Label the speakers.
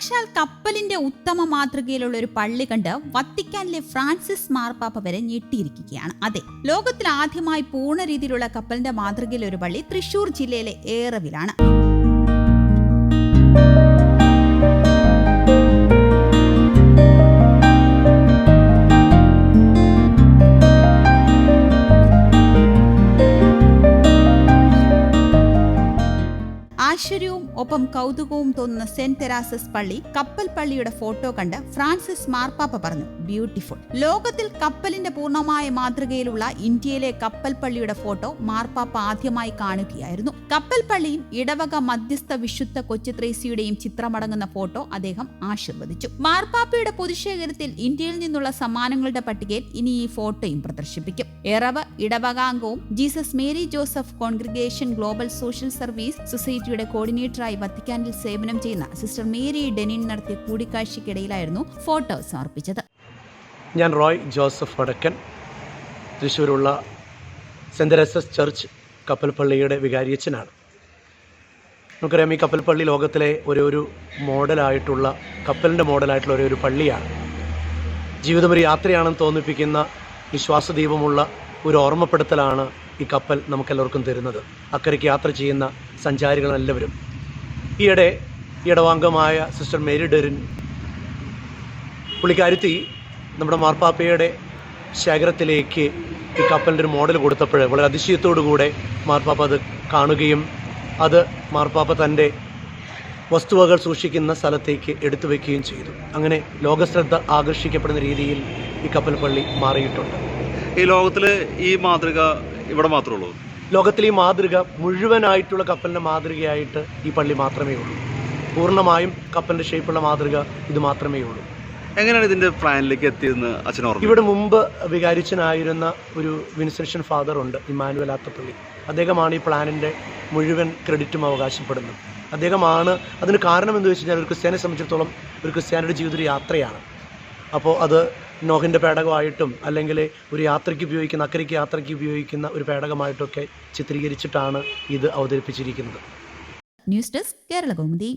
Speaker 1: സാക്ഷാൽ കപ്പലിന്റെ ഉത്തമ മാതൃകയിലുള്ള ഒരു പള്ളി കണ്ട് വത്തിക്കാനിലെ ഫ്രാൻസിസ് മാർപ്പാപ്പ വരെ ഞെട്ടിയിരിക്കുകയാണ്. അതെ ലോകത്തിൽ ആദ്യമായി പൂർണ രീതിയിലുള്ള കപ്പലിന്റെ മാതൃകയിലെ ഒരു പള്ളി തൃശൂർ ജില്ലയിലെ ഏറവിലാണ്. ഒപ്പം കൗതുകവും തോന്നുന്ന സെന്റ് തെരാസസ് പള്ളി കപ്പൽ പള്ളിയുടെ ഫോട്ടോ കണ്ട് ഫ്രാൻസിസ് മാർപ്പാപ്പ പറഞ്ഞു ബ്യൂട്ടിഫുൾ ലോകത്തിൽ കപ്പലിന്റെ പൂർണമായ മാതൃകയിലുള്ള ഇന്ത്യയിലെ കപ്പൽ പള്ളിയുടെ ഫോട്ടോ മാർപ്പാപ്പ ആദ്യമായി കാണുകയായിരുന്നു. കപ്പൽ പള്ളിയും ഇടവക മധ്യസ്ഥ വിശുദ്ധ കൊച്ചുത്രേസിയുടെയും ചിത്രമടങ്ങുന്ന ഫോട്ടോ അദ്ദേഹം ആശീർവദിച്ചു. മാർപ്പാപ്പയുടെ പൊതുശേഖരത്തിൽ ഇന്ത്യയിൽ നിന്നുള്ള സമ്മാനങ്ങളുടെ പട്ടികയിൽ ഇനി ഈ ഫോട്ടോയും പ്രദർശിപ്പിക്കും. Eravu ഇടവകാംഗവും Jesus Mary Joseph congregation global social service സൊസൈറ്റിയുടെ കോർഡിനേറ്ററായി വത്തിക്കാനിൽ സേവനം ചെയ്യുന്ന സിസ്റ്റർ മേരി ഡെനിൻ നടത്തിയ കൂടിക്കാഴ്ചയ്ക്കിടയിലായിരുന്നു ഫോട്ടോ സമർപ്പിച്ചത്
Speaker 2: ഞാൻ റോയ് ജോസഫ് വടക്കൻ. തൃശ്ശൂരുള്ള സെന്റ് തെരേസസ് ചർച്ച് കപ്പൽപ്പള്ളിയുടെ വികാരിയച്ഛനാണ് നമുക്കറിയാം ഈ കപ്പൽപ്പള്ളി ലോകത്തിലെ ഒരു ഒരു മോഡലായിട്ടുള്ള കപ്പലിന്റെ മോഡലായിട്ടുള്ള ഒരു ഒരു പള്ളിയാണ്. ജീവിതം ഒരു യാത്രയാണെന്ന് തോന്നിപ്പിക്കുന്ന വിശ്വാസദീപമുള്ള ഒരു ഓർമ്മപ്പെടുത്തലാണ് ഈ കപ്പൽ നമുക്കെല്ലാവർക്കും തരുന്നത്. അക്കരയ്ക്ക് യാത്ര ചെയ്യുന്ന സഞ്ചാരികളെല്ലാവരും. ഈയിടെ ഇടവാംഗമായ സിസ്റ്റർ മേരി ഡെറിൻ പുള്ളിക്കാരുത്തി നമ്മുടെ മാർപ്പാപ്പയുടെ ശേഖരത്തിലേക്ക് ഈ കപ്പലിന്റെ ഒരു മോഡൽ കൊടുത്തപ്പോൾ വളരെ അതിശയത്തോടു കൂടെ മാർപ്പാപ്പ അത് കാണുകയും അത് മാർപ്പാപ്പ തന്റെ വസ്തുവകൾ സൂക്ഷിക്കുന്ന സ്ഥലത്തേക്ക് എടുത്തു വയ്ക്കുകയും ചെയ്തു. അങ്ങനെ ലോകശ്രദ്ധ ആകർഷിക്കപ്പെടുന്ന രീതിയിൽ ഈ കപ്പൽ പള്ളി മാറിയിട്ടുണ്ട്.
Speaker 3: ഈ ലോകത്തിൽ ഈ മാതൃക ഇവിടെ മാത്രമേ ഉള്ളൂ?
Speaker 2: ലോകത്തിലെ ഈ മാതൃക മുഴുവനായിട്ടുള്ള കപ്പലിന്റെ മാതൃകയായിട്ട് ഈ പള്ളി മാത്രമേ ഉള്ളൂ. പൂർണമായും കപ്പലിന്റെ ഷേപ്പുള്ള മാതൃക ഇത് മാത്രമേ ഉള്ളൂ.
Speaker 3: എങ്ങനെയാണ് ഇതിന്റെ പ്ലാനിലേക്ക് എത്തിയെന്ന് അച്ഛൻ ഓർമ്മ
Speaker 2: ഇവിടെ മുമ്പ് വികാരിച്ചനായിരുന്ന ഒരു വിൻസെൻഷൻ ഫാദർ ഉണ്ട് ഇമാനുവൽ ആത്തപ്പള്ളി. അദ്ദേഹമാണ് ഈ പ്ലാനിന്റെ മുഴുവൻ ക്രെഡിറ്റും അവകാശപ്പെടുന്നത്. അദ്ദേഹമാണ് അതിന് കാരണം എന്ന് വെച്ച് കഴിഞ്ഞാൽ ഒരു ക്രിസ്ത്യാനെ സംബന്ധിച്ചിടത്തോളം ഒരു ക്രിസ്ത്യാനിയുടെ ജീവിതം ഒരു യാത്രയാണ്. അപ്പോൾ അത് നോഹിന്റെ പേടകമായിട്ടും അല്ലെങ്കിൽ ഒരു യാത്രയ്ക്ക് ഉപയോഗിക്കുന്ന അക്കരയ്ക്ക് യാത്രയ്ക്ക് ഉപയോഗിക്കുന്ന ഒരു പേടകമായിട്ടൊക്കെ ചിത്രീകരിച്ചിട്ടാണ് ഇത് അവതരിപ്പിച്ചിരിക്കുന്നത്.
Speaker 1: News desk Kerala Kaumudi.